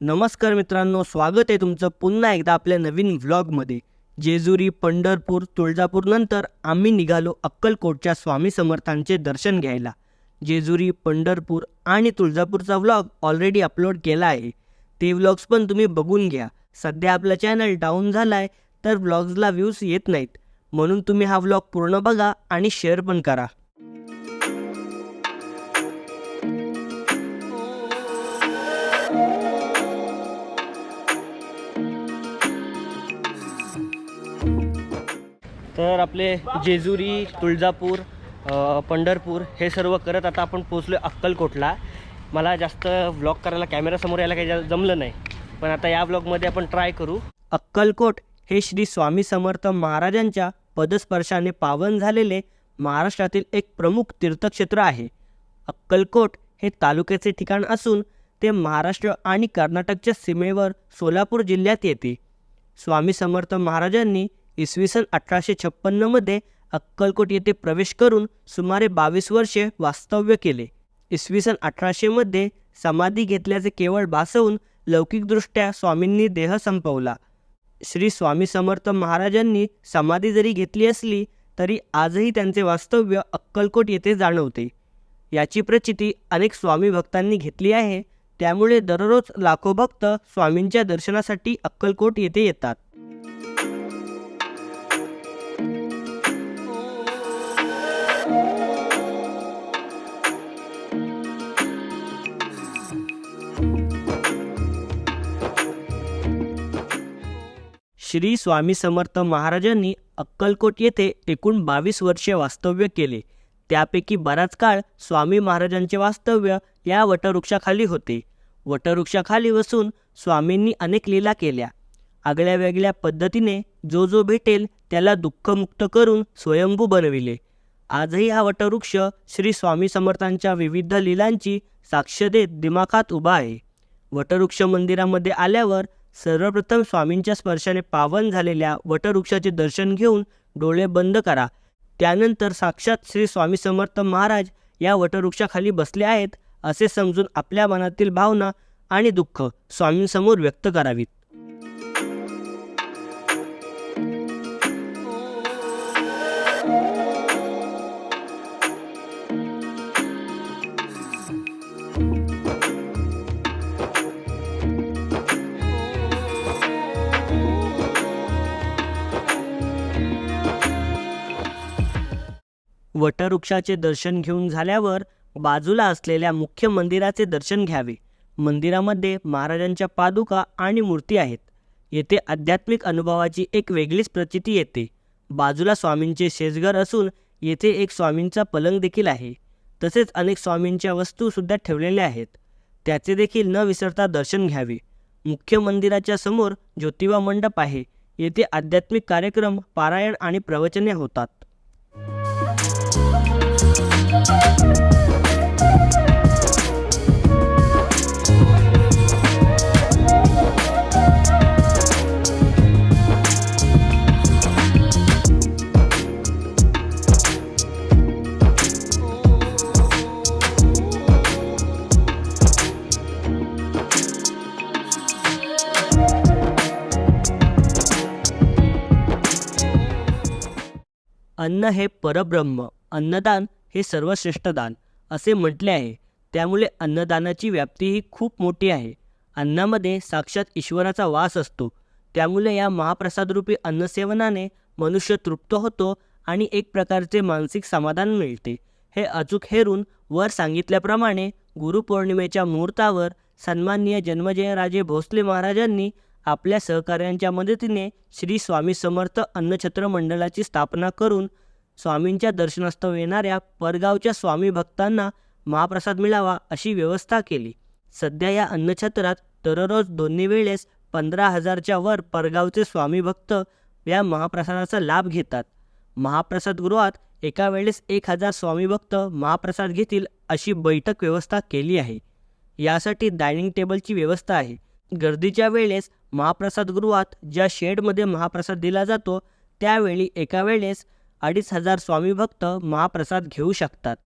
नमस्कार मित्रांनो स्वागत आहे तुमचं पुन्हा एकदा आपल्या नवीन व्लॉगमध्ये. जेजुरी पंढरपूर तुळजापूर नंतर आम्ही निघालो अक्कलकोटच्या स्वामी समर्थांचे दर्शन घ्यायला. जेजुरी पंढरपूर आणि तुळजापूरचा व्लॉग ऑलरेडी अपलोड केला आहे. ते व्लॉग्स पण तुम्ही बघून घ्या. सध्या आपलं चॅनल डाऊन झाला आहे तर व्लॉग्सला व्ह्यूज येत नाहीत. म्हणून तुम्ही हा व्लॉग पूर्ण बघा आणि शेअर पण करा. तर आपले जेजुरी तुळजापूर पंढरपूर हे सर्व करत आता आपण पोचलो अक्कलकोटला. मला जास्त व्लॉग करायला कॅमेरासमोर यायला काही जमलं नाही. पण आता या ब्लॉगमध्ये आपण ट्राय करू. अक्कलकोट हे श्री स्वामी समर्थ महाराजांच्या पदस्पर्शाने पावन झालेले महाराष्ट्रातील एक प्रमुख तीर्थक्षेत्र आहे. अक्कलकोट हे तालुक्याचे ठिकाण असून ते महाराष्ट्र आणि कर्नाटकच्या सीमेवर सोलापूर जिल्ह्यात येते. स्वामी समर्थ महाराजांनी इसवी सन अठराशे छप्पन्नमध्ये अक्कलकोट येथे प्रवेश करून सुमारे बावीस वर्षे वास्तव्य केले. इसवी सन अठराशेमध्ये समाधी घेतल्याचे केवळ भासवून लौकिकदृष्ट्या स्वामींनी देह संपवला. श्री स्वामी समर्थ महाराजांनी समाधी जरी घेतली असली तरी आजही त्यांचे वास्तव्य अक्कलकोट येथे जाणवते. याची प्रचिती अनेक स्वामी भक्तांनी घेतली आहे त्यामुळे दररोज लाखो भक्त स्वामींच्या दर्शनासाठी अक्कलकोट येथे येतात. श्री स्वामी समर्थ महाराजांनी अक्कलकोट येथे एकूण बावीस वर्षे वास्तव्य केले. त्यापैकी बराच काळ स्वामी महाराजांचे वास्तव्य या वटवृक्षाखाली होते. वटवृक्षाखाली बसून स्वामींनी अनेक लीला केल्या. आगळ्या वेगळ्या पद्धतीने जो जो भेटेल त्याला दुःखमुक्त करून स्वयंभू बनविले. आजही हा वटवृक्ष श्री स्वामी समर्थांच्या विविध लीलांची साक्ष देत दिमाखात उभा आहे. वटवृक्ष मंदिरामध्ये आल्यावर सर्वप्रथम स्वामींच्या स्पर्शाने पावन झालेल्या वटवृक्षाचे दर्शन घेऊन डोळे बंद करा. त्यानंतर साक्षात श्री स्वामी समर्थ महाराज या वटवृक्षाखाली बसले आहेत असे समजून आपल्या मनातील भावना आणि दुःख स्वामींसमोर व्यक्त करावीत. वटवृक्षाचे दर्शन घेऊन झाल्यावर बाजूला असलेल्या मुख्य मंदिराचे दर्शन घ्यावे. मंदिरामध्ये महाराजांच्या पादुका आणि मूर्ती आहेत. येथे आध्यात्मिक अनुभवाची एक वेगळीच प्रचिती येते. बाजूला स्वामींचे शेजघर असून येथे एक स्वामींचा पलंग देखील आहे. तसेच अनेक स्वामींच्या वस्तूसुद्धा ठेवलेल्या आहेत. त्याचे देखील न विसरता दर्शन घ्यावे. मुख्य मंदिराच्या समोर ज्योतिबा मंडप आहे. येथे आध्यात्मिक कार्यक्रम पारायण आणि प्रवचने होतात. अन्न हे परब्रह्म अन्नदान हे सर्वश्रेष्ठ दान असे म्हटले आहे. त्यामुळे अन्नदानाची व्याप्ती ही खूप मोठी आहे. अन्नामध्ये साक्षात ईश्वराचा वास असतो. त्यामुळे या महाप्रसादरूपी अन्नसेवनाने मनुष्य तृप्त होतो आणि एक प्रकारचे मानसिक समाधान मिळते. हे अचूक हेरून वर सांगितल्याप्रमाणे गुरुपौर्णिमेच्या मुहूर्तावर सन्माननीय जन्मजयराजे भोसले महाराजांनी आपल्या सहकाऱ्यांच्या मदतीने श्री स्वामी समर्थ अन्नछत्र मंडळाची स्थापना करून स्वामींच्या दर्शनास्तव येणाऱ्या परगावच्या स्वामी भक्तांना महाप्रसाद मिळावा अशी व्यवस्था केली. सध्या या अन्नछत्रात दररोज दोन्ही वेळेस पंधरा हजारच्या वर परगावचे स्वामी भक्त या महाप्रसादाचा लाभ घेतात. महाप्रसादगृहात एका वेळेस एक हजार स्वामी भक्त महाप्रसाद घेतील अशी बैठक व्यवस्था केली आहे. यासाठी डायनिंग टेबलची व्यवस्था आहे. गर्दीच्या वेळेस महाप्रसादगृहात ज्या शेडमध्ये महाप्रसाद दिला जातो त्यावेळी एका वेळेस अडीच हजार स्वामी भक्त महाप्रसाद घेऊ शकतात.